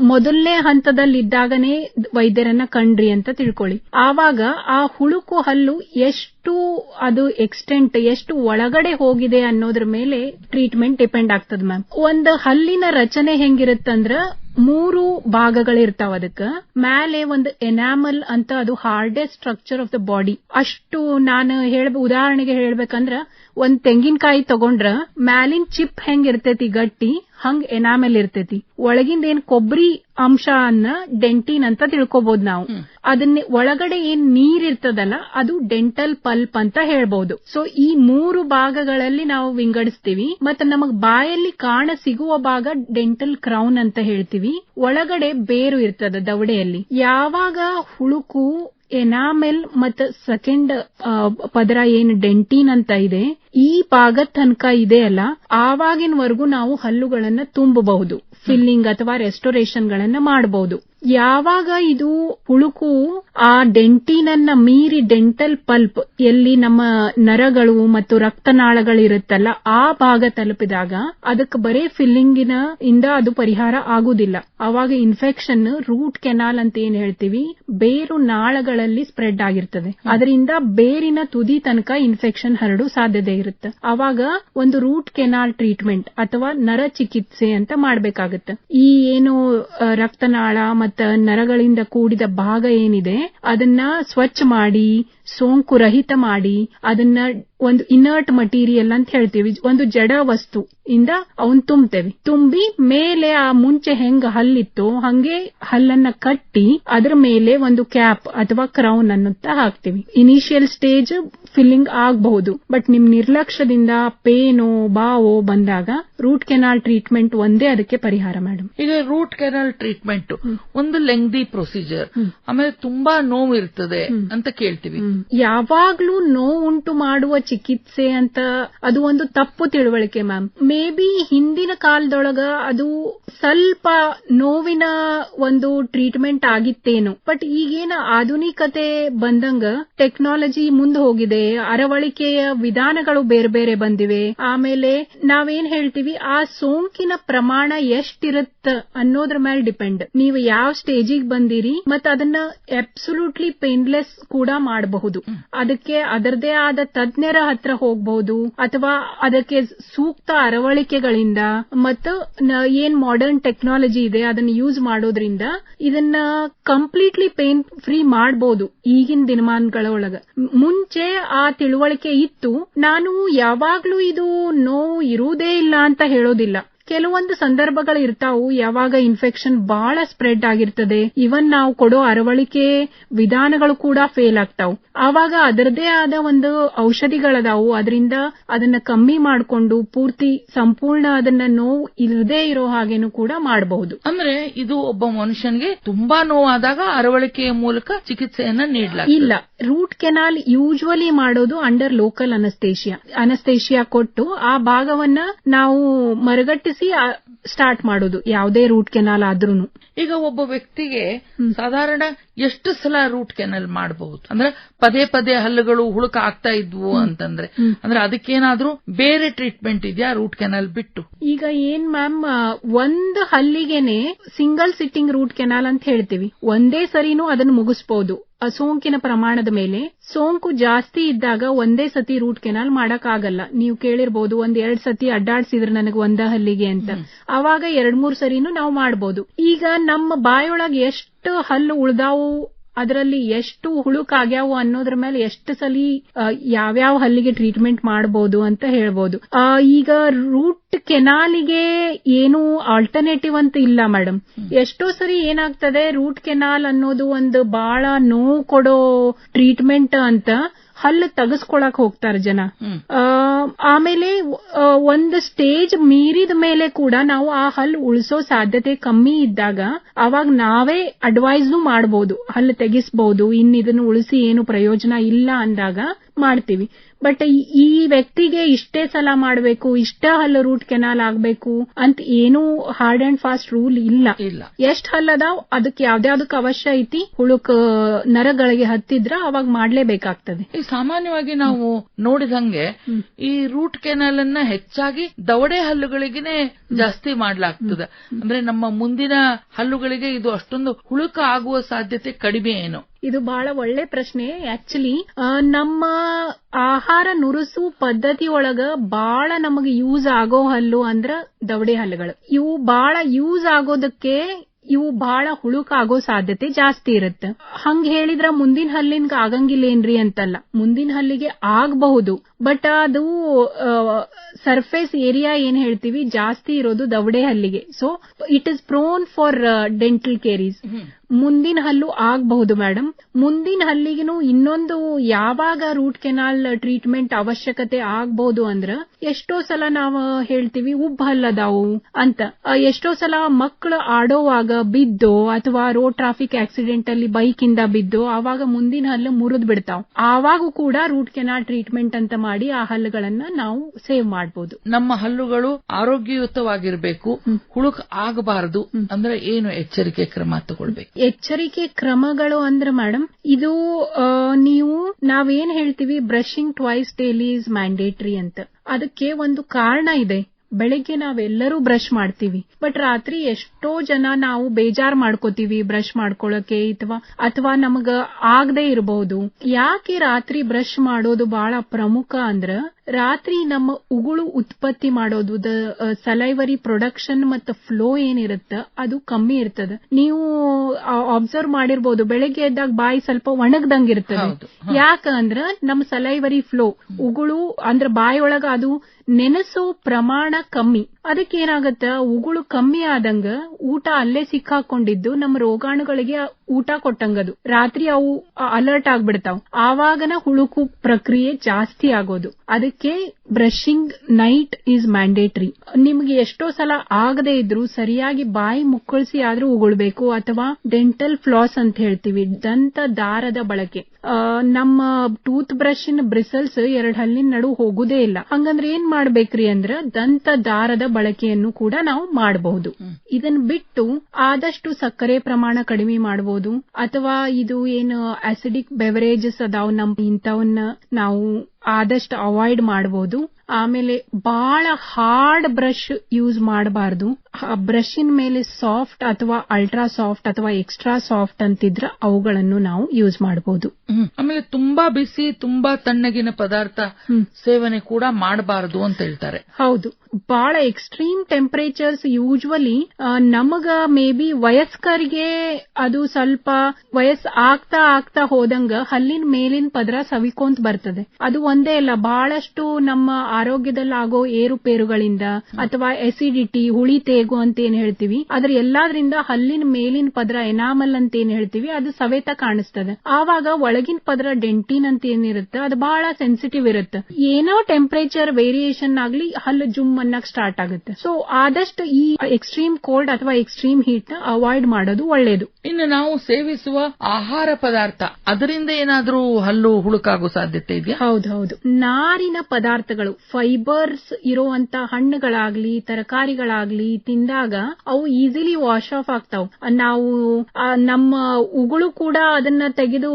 ಮೊದಲನೇ ಹಂತದಲ್ಲಿದ್ದಾಗನೇ ವೈದ್ಯರನ್ನ ಕಂಡ್ರಿ ಅಂತ ತಿಳ್ಕೊಳ್ಳಿ. ಆವಾಗ ಆ ಹುಳುಕು, ಹಲ್ಲು ಎಷ್ಟು ಅದು ಎಕ್ಸ್ಟೆಂಟ್ ಎಷ್ಟು ಒಳಗಡೆ ಹೋಗಿದೆ ಅನ್ನೋದ್ರ ಮೇಲೆ ಟ್ರೀಟ್ಮೆಂಟ್ ಡಿಪೆಂಡ್ ಆಗ್ತದೆ ಮ್ಯಾಮ್. ಒಂದು ಹಲ್ಲಿನ ರಚನೆ ಹೆಂಗಿರುತ್ತಂದ್ರ ಮೂರು ಭಾಗಗಳಿರ್ತಾವ ಅದಕ್ಕ. ಮೇಲೆ ಒಂದು ಎನಾಮಲ್ ಅಂತ ಅದು hardest structure of the body ಅಷ್ಟು ನಾನು ಉದಾಹರಣೆಗೆ ಹೇಳ್ಬೇಕಂದ್ರ, ಒಂದ್ ತೆಂಗಿನಕಾಯಿ ತಗೊಂಡ್ರ, ಮ್ಯಾಲಿನ್ ಚಿಪ್ ಹೆಂಗ್ ಇರ್ತೈತಿ ಗಟ್ಟಿ ಹಂಗ್ ಎನಾಮೆಲ್ ಇರ್ತೈತಿ. ಒಳಗಿಂದ ಏನ್ ಕೊಬ್ಬರಿ ಅಂಶ ಅನ್ನ ಡೆಂಟಿನ್ ಅಂತ ತಿಳ್ಕೊಬಹುದು ನಾವು. ಅದನ್ನ ಒಳಗಡೆ ಏನ್ ನೀರ್ ಇರ್ತದಲ್ಲ ಅದು ಡೆಂಟಲ್ ಪಲ್ಪ್ ಅಂತ ಹೇಳ್ಬಹುದು ಸೊ ಈ ಮೂರು ಭಾಗಗಳಲ್ಲಿ ನಾವು ವಿಂಗಡಿಸ್ತೀವಿ. ಮತ್ತೆ ನಮಗ್ ಬಾಯಲ್ಲಿ ಕಾಣ ಸಿಗುವ ಭಾಗ ಡೆಂಟಲ್ ಕ್ರೌನ್ ಅಂತ ಹೇಳ್ತೀವಿ. ಒಳಗಡೆ ಬೇರು ಇರ್ತದ ದವಡೆಯಲ್ಲಿ. ಯಾವಾಗ ಹುಳುಕು ಎನಾಮೆಲ್ ಮತ್ತು ಸೆಕೆಂಡ್ ಪದರ ಏನು ಡೆಂಟಿನ್ ಅಂತ ಇದೆ, ಈ ಭಾಗದ ತನಕ ಇದೆ ಅಲ್ಲ, ಆವಾಗಿನವರೆಗೂ ನಾವು ಹಲ್ಲುಗಳನ್ನು ತುಂಬಬಹುದು ಫಿಲ್ಲಿಂಗ್ ಅಥವಾ ರೆಸ್ಟೋರೇಷನ್ ಗಳನ್ನ ಮಾಡಬಹುದು. ಯಾವಾಗ ಇದು ಹುಳುಕು ಆ ಡೆಂಟಿನನ್ನ ಮೀರಿ ಡೆಂಟಲ್ ಪಲ್ಪ್ ಎಲ್ಲಿ ನಮ್ಮ ನರಗಳು ಮತ್ತು ರಕ್ತನಾಳಗಳಿರುತ್ತಲ್ಲ ಆ ಭಾಗ ತಲುಪಿದಾಗ ಅದಕ್ಕೆ ಬರೇ ಫಿಲ್ಲಿಂಗಿನ ಇಂದ ಅದು ಪರಿಹಾರ ಆಗುದಿಲ್ಲ ಅವಾಗ ಇನ್ಫೆಕ್ಷನ್ ರೂಟ್ ಕೆನಾಲ್ ಅಂತ ಏನ್ ಹೇಳ್ತೀವಿ? ಬೇರು ನಾಳಗಳಲ್ಲಿ ಸ್ಪ್ರೆಡ್ ಆಗಿರ್ತದೆ. ಅದರಿಂದ ಬೇರಿನ ತುದಿ ತನಕ ಇನ್ಫೆಕ್ಷನ್ ಹರಡು ಸಾಧ್ಯತೆ ಇರುತ್ತೆ. ಅವಾಗ ಒಂದು ರೂಟ್ ಕೆನಾಲ್ ಟ್ರೀಟ್ಮೆಂಟ್ ಅಥವಾ ನರ ಚಿಕಿತ್ಸೆ ಅಂತ ಮಾಡಬೇಕಾಗುತ್ತೆ. ಈ ಏನು ರಕ್ತನಾಳ ಮತ್ತ ನರಗಳಿಂದ ಕೂಡಿದ ಭಾಗ ಏನಿದೆ ಅದನ್ನ ಸ್ವಚ್ಛ ಮಾಡಿ ಸೋಂಕು ರಹಿತ ಮಾಡಿ ಅದನ್ನ ಒಂದು ಇನರ್ಟ್ ಮಟೀರಿಯಲ್ ಅಂತ ಹೇಳ್ತೀವಿ. ಒಂದು ಜಡ ವಸ್ತು ಇಂದ ಅವನ್ ತುಂಬ್ತೇವೆ ತುಂಬಿ ಮೇಲೆ ಆ ಮುಂಚೆ ಹೆಂಗ್ ಹಲ್ಲಿತ್ತು ಹಂಗೆ ಹಲ್ಲನ್ನ ಕಟ್ಟಿ ಅದ್ರ ಮೇಲೆ ಒಂದು ಕ್ಯಾಪ್ ಅಥವಾ ಕ್ರೌನ್ ಅನ್ನುತ್ತಾ ಹಾಕ್ತಿವಿ. ಇನಿಷಿಯಲ್ ಸ್ಟೇಜ್ ಫಿಲ್ಲಿಂಗ್ ಆಗಬಹುದು. ಬಟ್ ನಿಮ್ ನಿರ್ಲಕ್ಷ್ಯದಿಂದ ಪೇನೋ ಬಾವೋ ಬಂದಾಗ ರೂಟ್ ಕೆನಾಲ್ ಟ್ರೀಟ್ಮೆಂಟ್ ಒಂದೇ ಅದಕ್ಕೆ ಪರಿಹಾರ ಮೇಡಮ್ ಈಗ ರೂಟ್ ಕೆನಾಲ್ ಟ್ರೀಟ್ಮೆಂಟ್ ಒಂದು ಲೆಂಗ್ದಿ ಪ್ರೊಸೀಜರ್ ಆಮೇಲೆ ತುಂಬಾ ನೋವು ಇರ್ತದೆ ಅಂತ ಕೇಳ್ತೀವಿ. ಯಾವಾಗ್ಲೂ ನೋವು ಉಂಟು ಮಾಡುವ ಚಿಕಿತ್ಸೆ ಅಂತ ಅದು ಒಂದು ತಪ್ಪು ತಿಳುವಳಿಕೆ ಮ್ಯಾಮ್ ಮೇ ಬಿ ಹಿಂದಿನ ಕಾಲದೊಳಗ ಅದು ಸ್ವಲ್ಪ ನೋವಿನ ಒಂದು ಟ್ರೀಟ್ಮೆಂಟ್ ಆಗಿತ್ತೇನು. ಬಟ್ ಈಗೇನ ಆಧುನಿಕತೆ ಬಂದಂಗ ಟೆಕ್ನಾಲಜಿ ಮುಂದೆ ಹೋಗಿದೆ ಅರವಳಿಕೆಯ ವಿಧಾನಗಳು ಬೇರೆ ಬೇರೆ ಬಂದಿವೆ. ಆಮೇಲೆ ನಾವೇನ್ ಹೇಳ್ತೀವಿ ಆ ಸೋಂಕಿನ ಪ್ರಮಾಣ ಎಷ್ಟಿರುತ್ತ ಅನ್ನೋದ್ರ ಮೇಲೆ ಡಿಪೆಂಡ್ ನೀವು ಯಾವ ಸ್ಟೇಜಿಗೆ ಬಂದಿರಿ ಮತ್ತೆ ಅದನ್ನ ಅಬ್ಸಲ್ಯೂಟ್ಲಿ ಪೇನ್ಲೆಸ್ ಕೂಡ ಮಾಡಬಹುದು. ಅದಕ್ಕೆ ಅದರದೇ ಆದ ತಜ್ಞರ ಹತ್ರ ಹೋಗಬಹುದು ಅಥವಾ ಅದಕ್ಕೆ ಸೂಕ್ತ ಅರವಳಿಕೆಗಳಿಂದ ಮತ್ತು ಏನು ಏನ್ ಮಾಡರ್ನ್ ಟೆಕ್ನಾಲಜಿ ಇದೆ ಅದನ್ನ ಯೂಸ್ ಮಾಡೋದ್ರಿಂದ ಇದನ್ನ ಕಂಪ್ಲೀಟ್ಲಿ ಪೇನ್ ಫ್ರೀ ಮಾಡಬಹುದು ಈಗಿನ ದಿನಮಾನಗಳೊಳಗ. ಮುಂಚೆ ಆ ತಿಳುವಳಿಕೆ ಇತ್ತು, ನಾನು ಯಾವಾಗ್ಲೂ ಇದು ನೋವು ಇರುವುದೇ ಇಲ್ಲ ಅಂತ ಹೇಳೋದಿಲ್ಲ. ಕೆಲವೊಂದು ಸಂದರ್ಭಗಳು ಇರ್ತಾವು ಯಾವಾಗ ಇನ್ಫೆಕ್ಷನ್ ಬಹಳ ಸ್ಪ್ರೆಡ್ ಆಗಿರ್ತದೆ. ಇವನ್ ನಾವು ಕೊಡೋ ಅರವಳಿಕೆ ವಿಧಾನಗಳು ಕೂಡ ಫೇಲ್ ಆಗ್ತಾವು. ಆವಾಗ ಅದರದೇ ಆದ ಒಂದು ಔಷಧಿಗಳದಾವು. ಅದರಿಂದ ಅದನ್ನ ಕಮ್ಮಿ ಮಾಡಿಕೊಂಡು ಪೂರ್ತಿ ಸಂಪೂರ್ಣ ಅದನ್ನ ನೋವು ಇಲ್ಲದೆ ಇರೋ ಹಾಗೇನು ಕೂಡ ಮಾಡಬಹುದು. ಅಂದ್ರೆ ಇದು ಒಬ್ಬ ಮನುಷ್ಯನಿಗೆ ತುಂಬಾ ನೋವಾದಾಗ ಅರವಳಿಕೆಯ ಮೂಲಕ ಚಿಕಿತ್ಸೆಯನ್ನ ನೀಡಲ ಇಲ್ಲ. ರೂಟ್ ಕೆನಾಲ್ ಯೂಶುವಲಿ ಮಾಡೋದು ಅಂಡರ್ ಲೋಕಲ್ ಅನಸ್ತೇಷಿಯಾ ಅನಸ್ತೇಷಿಯಾ ಕೊಟ್ಟು ಆ ಭಾಗವನ್ನ ನಾವು ಮರಗಟ್ಟಿಸಿ ಸ್ಟಾರ್ಟ್ ಮಾಡೋದು ಯಾವುದೇ ರೂಟ್ ಕೆನಾಲ್ ಆದ್ರೂನು ಈಗ ಒಬ್ಬ ವ್ಯಕ್ತಿಗೆ ಸಾಧಾರಣ ಎಷ್ಟು ಸಲ ರೂಟ್ ಕೆನಲ್ ಮಾಡಬಹುದು? ಅಂದ್ರೆ ಪದೇ ಪದೇ ಹಲ್ಲುಗಳು ಹುಳುಕ ಆಗ್ತಾ ಇದ್ವು ಅಂತಂದ್ರೆ. ಅಂದ್ರೆ ಅದಕ್ಕೇನಾದ್ರೂ ಬೇರೆ ಟ್ರೀಟ್ಮೆಂಟ್ ಇದೆಯಾ ರೂಟ್ ಕೆನಲ್ ಬಿಟ್ಟು? ಈಗ ಏನ್ ಮ್ಯಾಮ್ ಒಂದು ಹಲ್ಲಿಗೆನೆ ಸಿಂಗಲ್ ಸಿಟ್ಟಿಂಗ್ ರೂಟ್ ಕೆನಾಲ್ ಅಂತ ಹೇಳ್ತೀವಿ. ಒಂದೇ ಸರಿನೂ ಅದನ್ನು ಮುಗಿಸಬಹುದು ಆ ಸೋಂಕಿನ ಪ್ರಮಾಣದ ಮೇಲೆ. ಸೋಂಕು ಜಾಸ್ತಿ ಇದ್ದಾಗ ಒಂದೇ ಸತಿ ರೂಟ್ ಕೆನಾಲ್ ಮಾಡಕ್ ಆಗಲ್ಲ ನೀವು ಕೇಳಿರ್ಬೋದು ಒಂದ್ ಎರಡ್ ಸತಿ ಅಡ್ಡಾಡ್ಸಿದ್ರೆ ನನಗೆ ಒಂದ ಹಲ್ಲಿಗೆ ಅಂತ. ಅವಾಗ ಎರಡ್ ಮೂರ್ ಸರಿನೂ ನಾವು ಮಾಡಬಹುದು ಈಗ ನಮ್ಮ ಬಾಯೊಳಗೆ ಎಷ್ಟು ಹಲ್ಲು ಉಳ್ದಾವು ಅದರಲ್ಲಿ ಎಷ್ಟು ಹುಳುಕಾಗ್ಯಾವು ಅನ್ನೋದ್ರ ಮೇಲೆ ಎಷ್ಟು ಸಲಿ ಯಾವ್ಯಾವ ಹಲ್ಲಿಗೆ ಟ್ರೀಟ್ಮೆಂಟ್ ಮಾಡಬಹುದು ಅಂತ ಹೇಳ್ಬೋದು. ಆ, ಈಗ ರೂಟ್ ಕೆನಾಲಿಗೆ ಏನು ಆಲ್ಟರ್ನೇಟಿವ್ ಅಂತ ಇಲ್ಲ ಮೇಡಮ್ ಎಷ್ಟೋ ಸರಿ ಏನಾಗ್ತದೆ ರೂಟ್ ಕೆನಾಲ್ ಅನ್ನೋದು ಒಂದು ಬಹಳ ನೋವು ಕೊಡೋ ಟ್ರೀಟ್ಮೆಂಟ್ ಅಂತ ಹಲ್ಲು ತಗಸ್ಕೊಳಕ್ ಹೋಗ್ತಾರೆ ಜನ. ಆ, ಆಮೇಲೆ ಒಂದು ಸ್ಟೇಜ್ ಮೀರಿದ ಮೇಲೆ ಕೂಡ ನಾವು ಆ ಹಲ್ಲು ಉಳಿಸೋ ಸಾಧ್ಯತೆ ಕಮ್ಮಿ ಇದ್ದಾಗ ಅವಾಗ ನಾವೇ ಅಡ್ವೈಸ್ನು ಮಾಡಬಹುದು ಹಲ್ಲು ತೆಗಿಸಬಹುದು ಇನ್ ಇದನ್ನು ಉಳಿಸಿ ಏನು ಪ್ರಯೋಜನ ಇಲ್ಲ ಅಂದಾಗ ಮಾಡ್ತೀವಿ. ಬಟ್ ಈ ವ್ಯಕ್ತಿಗೆ ಇಷ್ಟೇ ಸಲ ಮಾಡಬೇಕು ಇಷ್ಟ ಹಲ್ಲು ರೂಟ್ ಕೆನಾಲ್ ಆಗ್ಬೇಕು ಅಂತ ಏನೂ ಹಾರ್ಡ್ ಅಂಡ್ ಫಾಸ್ಟ್ ರೂಲ್ ಇಲ್ಲ. ಇಲ್ಲ. ಎಷ್ಟ್ ಹಲ್ಲದಾವ್ ಅದಕ್ಕೆ ಯಾವ್ದ್ಯಾವ್ದಕ್ ಅವಶ್ಯ ಐತಿ ಹುಳುಕ್ ನರಗಳಿಗೆ ಹತ್ತಿದ್ರ ಅವಾಗ ಮಾಡ್ಲೇಬೇಕಾಗ್ತದೆ. ಸಾಮಾನ್ಯವಾಗಿ ನಾವು ನೋಡಿದಂಗೆ ಈ ರೂಟ್ ಕೆನಲ್ ಅನ್ನ ಹೆಚ್ಚಾಗಿ ದವಡೆ ಹಲ್ಲುಗಳಿಗೆನೆ ಜಾಸ್ತಿ ಮಾಡ್ಲಾಗ್ತದೆ. ಅಂದ್ರೆ ನಮ್ಮ ಮುಂದಿನ ಹಲ್ಲುಗಳಿಗೆ ಇದು ಅಷ್ಟೊಂದು ಹುಳುಕ ಆಗುವ ಸಾಧ್ಯತೆ ಕಡಿಮೆ ಏನು? ಇದು ಬಹಳ ಒಳ್ಳೆ ಪ್ರಶ್ನೆ. ಆಕ್ಚುಲಿ ನಮ್ಮ ಆಹಾರ ನುರುಸು ಪದ್ಧತಿ ಒಳಗ ಬಹಳ ನಮಗೆ ಯೂಸ್ ಆಗೋ ಹಲ್ಲು ಅಂದ್ರ ದವಡೆ ಹಲ್ಲುಗಳು. ಇವು ಬಹಳ ಯೂಸ್ ಆಗೋದಕ್ಕೆ ಇವು ಬಹಳ ಹುಳುಕಾಗೋ ಸಾಧ್ಯತೆ ಜಾಸ್ತಿ ಇರುತ್ತೆ. ಹಂಗ ಹೇಳಿದ್ರ ಮುಂದಿನ ಹಲ್ಲಿನ್ಗ್ ಆಗಂಗಿಲ್ಲೇನ್ರಿ ಅಂತಲ್ಲ. ಮುಂದಿನ ಹಲ್ಲಿಗೆ ಆಗಬಹುದು. ಬಟ್ ಅದು ಸರ್ಫೇಸ್ ಏರಿಯಾ ಏನ್ ಹೇಳ್ತೀವಿ? ಜಾಸ್ತಿ ಇರೋದು ದವಡೆ ಹಲ್ಲಿಗೆ. So it is prone for dental caries ಮುಂದಿನ ಹಲ್ಲು ಆಗಬಹುದು ಮೇಡಮ್ ಮುಂದಿನ ಹಲ್ಲಿಗೂ ಇನ್ನೊಂದು ಯಾವಾಗ ರೂಟ್ ಕೆನಾಲ್ ಟ್ರೀಟ್ಮೆಂಟ್ ಅವಶ್ಯಕತೆ ಆಗಬಹುದು ಅಂದ್ರ ಎಷ್ಟೋ ಸಲ ನಾವು ಹೇಳ್ತೀವಿ ಉಬ್ಬ ಹಲ್ಲದಾವು ಅಂತ. ಎಷ್ಟೋ ಸಲ ಮಕ್ಕಳು ಆಡೋವಾಗ ಬಿದ್ದೋ ಅಥವಾ ರೋಡ್ ಟ್ರಾಫಿಕ್ ಆಕ್ಸಿಡೆಂಟ್ ಅಲ್ಲಿ ಬೈಕ್ ಇಂದ ಬಿದ್ದೋ ಆವಾಗ ಮುಂದಿನ ಹಲ್ಲು ಮುರಿದ್ ಬಿಡ್ತಾವ್ ಆವಾಗೂ ಕೂಡ ರೂಟ್ ಕೆನಾಲ್ ಟ್ರೀಟ್ಮೆಂಟ್ ಅಂತ ಮಾಡಿ ಆ ಹಲ್ಲುಗಳನ್ನ ನಾವು ಸೇವ್ ಮಾಡಬಹುದು ನಮ್ಮ ಹಲ್ಲುಗಳು ಆರೋಗ್ಯಯುತವಾಗಿರಬೇಕು ಹುಳುಕ್ ಆಗಬಾರದು ಅಂದ್ರೆ ಏನು ಎಚ್ಚರಿಕೆ ಕ್ರಮ ತಗೊಳ್ಬೇಕು? ಎಚ್ಚರಿಕೆ ಕ್ರಮಗಳು ಅಂದ್ರೆ ಮೇಡಮ್ ಇದು ನೀವು ನಾವೇನ್ ಹೇಳ್ತೀವಿ brushing twice daily is mandatory ಅಂತ. ಅದಕ್ಕೆ ಒಂದು ಕಾರಣ ಇದೆ. ಬೆಳಿಗ್ಗೆ ನಾವೆಲ್ಲರೂ ಬ್ರಷ್ ಮಾಡ್ತೀವಿ. ಬಟ್ ರಾತ್ರಿ ಎಷ್ಟೋ ಜನ ನಾವು ಬೇಜಾರ್ ಮಾಡ್ಕೋತೀವಿ ಬ್ರಷ್ ಮಾಡ್ಕೊಳ್ಳೋಕೆ ಅಥವಾ ಅಥವಾ ನಮಗ ಆಗದೆ ಇರಬಹುದು ಯಾಕೆ ರಾತ್ರಿ ಬ್ರಷ್ ಮಾಡೋದು ಬಹಳ ಪ್ರಮುಖ ಅಂದ್ರ ರಾತ್ರಿ ನಮ್ಮ ಉಗುಳು ಉತ್ಪತ್ತಿ ಮಾಡೋದು ದ ಸಲೈವರಿ ಪ್ರೊಡಕ್ಷನ್ ಮತ್ತು ಫ್ಲೋ ಏನಿರುತ್ತ ಅದು ಕಮ್ಮಿ ಇರ್ತದ. ನೀವು ಅಬ್ಸರ್ವ್ ಮಾಡಿರ್ಬೋದು ಬೆಳಗ್ಗೆ ಎದ್ದಾಗ ಬಾಯಿ ಸ್ವಲ್ಪ ಒಣಗ್ದಂಗ್ ಇರ್ತದೆ. ಯಾಕಂದ್ರ ನಮ್ಮ ಸಲೈವರಿ ಫ್ಲೋ ಉಗುಳು ಅಂದ್ರ ಬಾಯಿಯೊಳಗ ಅದು ನೆನೆಸೋ ಪ್ರಮಾಣ ಕಮ್ಮಿ. ಅದಕ್ಕೆ ಏನಾಗತ್ತ ಉಗುಳು ಕಮ್ಮಿ ಆದಂಗ ಊಟ ಅಲ್ಲೇ ಸಿಕ್ಕಾಕೊಂಡಿದ್ದು ನಮ್ಮ ರೋಗಾಣುಗಳಿಗೆ ಊಟ ಕೊಟ್ಟಂಗದು. ರಾತ್ರಿ ಅವು ಅಲರ್ಟ್ ಆಗ್ಬಿಡ್ತಾವ. ಆವಾಗನ ಹುಳುಕು ಪ್ರಕ್ರಿಯೆ ಜಾಸ್ತಿ ಆಗೋದು. ಅದಕ್ಕೆ que brushing night is mandatory ನಿಮಗೆ ಎಷ್ಟೋ ಸಲ ಆಗದೆ ಇದ್ರು ಸರಿಯಾಗಿ ಬಾಯಿ ಮುಕ್ಕಳಿಸಿ ಆದ್ರೂ ಉಗುಳ್ಬೇಕು ಅಥವಾ ಡೆಂಟಲ್ ಫ್ಲಾಸ್ ಅಂತ ಹೇಳ್ತೀವಿ ದಂತ ದಾರದ ಬಳಕೆ. ನಮ್ಮ ಟೂತ್ ಬ್ರಷ್ನ ಬ್ರಿಸಲ್ಸ್ ಎರಡು ಹಲ್ಲಿನ ನಡು ಹೋಗುದೇ ಇಲ್ಲ. ಹಂಗಂದ್ರೆ ಏನ್ ಮಾಡ್ಬೇಕ್ರಿ ಅಂದ್ರ ದಂತ ದಾರದ ಬಳಕೆಯನ್ನು ಕೂಡ ನಾವು ಮಾಡಬಹುದು. ಇದನ್ ಬಿಟ್ಟು ಆದಷ್ಟು ಸಕ್ಕರೆ ಪ್ರಮಾಣ ಕಡಿಮೆ ಮಾಡಬಹುದು ಅಥವಾ ಇದು ಏನು ಅಸಿಡಿಕ್ ಬೆವರೇಜಸ್ ಅದಾವ ನಮ್ ಇಂಥವನ್ನ ನಾವು ಆದಷ್ಟು ಅವಾಯ್ಡ್ ಮಾಡಬಹುದು ಆಮೇಲೆ ಬಹಳ ಹಾರ್ಡ್ ಬ್ರಷ್ ಯೂಸ್ ಮಾಡಬಾರ್ದು. ಬ್ರಷಿನ ಮೇಲೆ ಸಾಫ್ಟ್ ಅಥವಾ ಅಲ್ಟ್ರಾ ಸಾಫ್ಟ್ ಅಥವಾ ಎಕ್ಸ್ಟ್ರಾ ಸಾಫ್ಟ್ ಅಂತಿದ್ರ ಅವುಗಳನ್ನು ನಾವು ಯೂಸ್ ಮಾಡಬಹುದು ಆಮೇಲೆ ತುಂಬಾ ಬಿಸಿ ತುಂಬಾ ತಣ್ಣಗಿನ ಪದಾರ್ಥ ಸೇವನೆ ಕೂಡ ಮಾಡಬಾರದು ಅಂತ ಹೇಳ್ತಾರೆ. ಹೌದು. ಬಹಳ ಎಕ್ಸ್ಟ್ರೀಮ್ ಟೆಂಪರೇಚರ್ಸ್ ಯೂಶುವಲಿ ನಮಗ ಮೇ ಬಿ ವಯಸ್ಕರಿಗೆ ಅದು ಸ್ವಲ್ಪ ವಯಸ್ ಆಗ್ತಾ ಆಗ್ತಾ ಹೋದಂಗ ಹಲ್ಲಿನ ಮೇಲಿನ ಪದರ ಸವಿಕೊಂತ ಬರ್ತದೆ. ಅದು ಒಂದೇ ಅಲ್ಲ ಬಹಳಷ್ಟು ನಮ್ಮ ಆರೋಗ್ಯದಲ್ಲಾಗೋ ಏರುಪೇರುಗಳಿಂದ ಅಥವಾ ಎಸಿಡಿಟಿ ಹುಳಿ ತೇಗು ಅಂತ ಏನ್ ಹೇಳ್ತೀವಿ? ಆದ್ರೆ ಎಲ್ಲಾದ್ರಿಂದ ಹಲ್ಲಿನ ಮೇಲಿನ ಪದರ ಎನಾಮಲ್ ಅಂತ ಏನ್ ಹೇಳ್ತೀವಿ? ಅದು ಸವೇತ ಕಾಣಿಸ್ತದೆ. ಆವಾಗ ಒಳಗಿನ ಪದರ ಡೆಂಟಿನ್ ಅಂತ ಏನಿರುತ್ತೆ? ಅದು ಬಹಳ ಸೆನ್ಸಿಟಿವ್ ಇರುತ್ತೆ. ಏನೋ ಟೆಂಪರೇಚರ್ ವೇರಿಯೇಷನ್ ಆಗ್ಲಿ ಹಲ್ಲು ಜುಮ್ ಅನ್ನಕ್ ಸ್ಟಾರ್ಟ್ ಆಗುತ್ತೆ. ಸೊ ಆದಷ್ಟು ಈ ಎಕ್ಸ್ಟ್ರೀಮ್ ಕೋಲ್ಡ್ ಅಥವಾ ಎಕ್ಸ್ಟ್ರೀಮ್ ಹೀಟ್ನ ಅವಾಯ್ಡ್ ಮಾಡೋದು ಒಳ್ಳೇದು. ಇನ್ನು ನಾವು ಸೇವಿಸುವ ಆಹಾರ ಪದಾರ್ಥ ಅದರಿಂದ ಏನಾದ್ರೂ ಹಲ್ಲು ಹುಳುಕಾಗೋ ಸಾಧ್ಯತೆ ಇದೆಯಾ? ಹೌದು ಹೌದು. ನಾರಿನ ಪದಾರ್ಥಗಳು ಫೈಬರ್ಸ್ ಇರುವಂತ ಹಣ್ಣುಗಳಾಗ್ಲಿ ತರಕಾರಿಗಳಾಗ್ಲಿ ತಿಂದಾಗ ಅವು ಈಸಿಲಿ ವಾಶ್ ಆಫ್ ಆಗ್ತಾವ್. ನಾವು ನಮ್ಮ ಉಗುಳು ಕೂಡ ಅದನ್ನ ತೆಗೆದು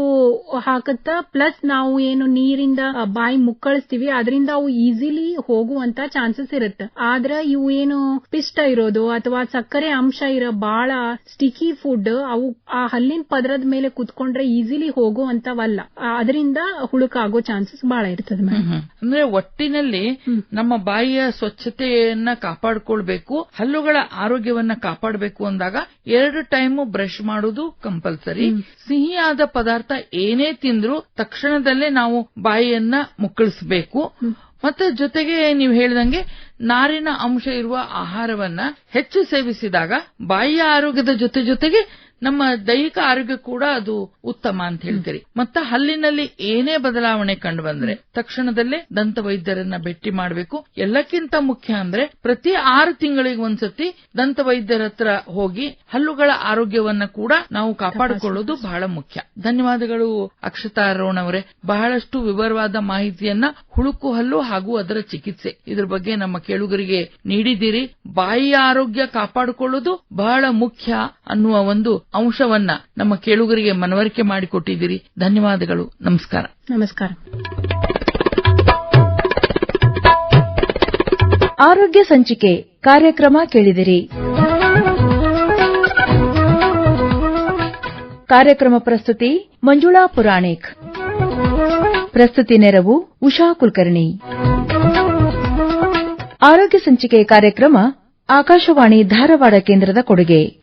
ಹಾಕುತ್ತ ಪ್ಲಸ್ ನಾವು ಏನು ನೀರಿಂದ ಬಾಯಿ ಮುಕ್ಕಳಿಸ್ತೀವಿ ಅದರಿಂದ ಅವು ಈಸಿಲಿ ಹೋಗುವಂತ ಚಾನ್ಸಸ್ ಇರುತ್ತೆ. ಆದ್ರೆ ಇವು ಏನು ಪಿಷ್ಟ ಇರೋದು ಅಥವಾ ಸಕ್ಕರೆ ಅಂಶ ಇರೋ ಬಹಳ ಸ್ಟಿಕಿ ಫುಡ್ ಅವು ಆ ಹಲ್ಲಿನ ಪದರದ ಮೇಲೆ ಕುತ್ಕೊಂಡ್ರೆ ಈಸಿಲಿ ಹೋಗುವಂತವಲ್ಲ. ಅದರಿಂದ ಹುಳುಕಾಗೋ ಚಾನ್ಸಸ್ ಬಹಳ ಇರ್ತದೆ ಅಂದ್ರೆ ಒಟ್ಟಿನಲ್ಲಿ ನಮ್ಮ ಬಾಯಿಯ ಸ್ವಚ್ಛತೆಯನ್ನ ಕಾಪಾಡಿಕೊಳ್ಬೇಕು. ಹಲ್ಲುಗಳ ಆರೋಗ್ಯವನ್ನ ಕಾಪಾಡಬೇಕು ಅಂದಾಗ ಎರಡು ಟೈಮ್ ಬ್ರಷ್ ಮಾಡುವುದು ಕಂಪಲ್ಸರಿ ಸಿಹಿಯಾದ ಪದಾರ್ಥ ಏನೇ ತಿಂದ್ರೂ ತಕ್ಷಣದಲ್ಲೇ ನಾವು ಬಾಯಿಯನ್ನ ಮುಕ್ಕಳಿಸಬೇಕು. ಮತ್ತೆ ಜೊತೆಗೆ ನೀವು ಹೇಳಿದಂಗೆ ನಾರಿನ ಅಂಶ ಇರುವ ಆಹಾರವನ್ನ ಹೆಚ್ಚು ಸೇವಿಸಿದಾಗ ಬಾಯಿಯ ಆರೋಗ್ಯದ ಜೊತೆ ಜೊತೆಗೆ ನಮ್ಮ ದೈಹಿಕ ಆರೋಗ್ಯ ಕೂಡ ಅದು ಉತ್ತಮ ಅಂತ ಹೇಳ್ತೀರಿ. ಮತ್ತೆ ಹಲ್ಲಿನಲ್ಲಿ ಏನೇ ಬದಲಾವಣೆ ಕಂಡು ಬಂದ್ರೆ ತಕ್ಷಣದಲ್ಲೇ ದಂತ ವೈದ್ಯರನ್ನ ಭೇಟಿ ಮಾಡಬೇಕು. ಎಲ್ಲಕ್ಕಿಂತ ಮುಖ್ಯ ಅಂದ್ರೆ ಪ್ರತಿ ಆರು ತಿಂಗಳಿಗೆ ಒಂದ್ಸತಿ ದಂತ ವೈದ್ಯರ ಹತ್ರ ಹೋಗಿ ಹಲ್ಲುಗಳ ಆರೋಗ್ಯವನ್ನ ಕೂಡ ನಾವು ಕಾಪಾಡಿಕೊಳ್ಳೋದು ಬಹಳ ಮುಖ್ಯ. ಧನ್ಯವಾದಗಳು ಅಕ್ಷತಾ ಅರೋಣ್ ಅವರೇ. ಬಹಳಷ್ಟು ವಿವರವಾದ ಮಾಹಿತಿಯನ್ನ ಹುಳುಕು ಹಲ್ಲು ಹಾಗೂ ಅದರ ಚಿಕಿತ್ಸೆ ಇದ್ರ ಬಗ್ಗೆ ನಮ್ಮ ಕೇಳುಗರಿಗೆ ನೀಡಿದ್ದೀರಿ. ಬಾಯಿಯ ಆರೋಗ್ಯ ಕಾಪಾಡಿಕೊಳ್ಳೋದು ಬಹಳ ಮುಖ್ಯ ಅನ್ನುವ ಒಂದು ಅಂಶವನ್ನ ನಮ್ಮ ಕೇಳುಗರಿಗೆ ಮನವರಿಕೆ ಮಾಡಿಕೊಟ್ಟಿದ್ದೀರಿ. ಧನ್ಯವಾದಗಳು. ನಮಸ್ಕಾರ. ನಮಸ್ಕಾರ. ಆರೋಗ್ಯ ಸಂಚಿಕೆ ಕಾರ್ಯಕ್ರಮ ಕೇಳಿದಿರಿ. ಕಾರ್ಯಕ್ರಮ ಪ್ರಸ್ತುತಿ ಮಂಜುಳಾ ಪುರಾಣಿಕ್. ಪ್ರಸ್ತುತಿ ನೆರವು ಉಷಾ ಕುಲಕರ್ಣಿ. ಆರೋಗ್ಯ ಸಂಚಿಕೆ ಕಾರ್ಯಕ್ರಮ ಆಕಾಶವಾಣಿ ಧಾರವಾಡ ಕೇಂದ್ರದ ಕೊಡುಗೆ.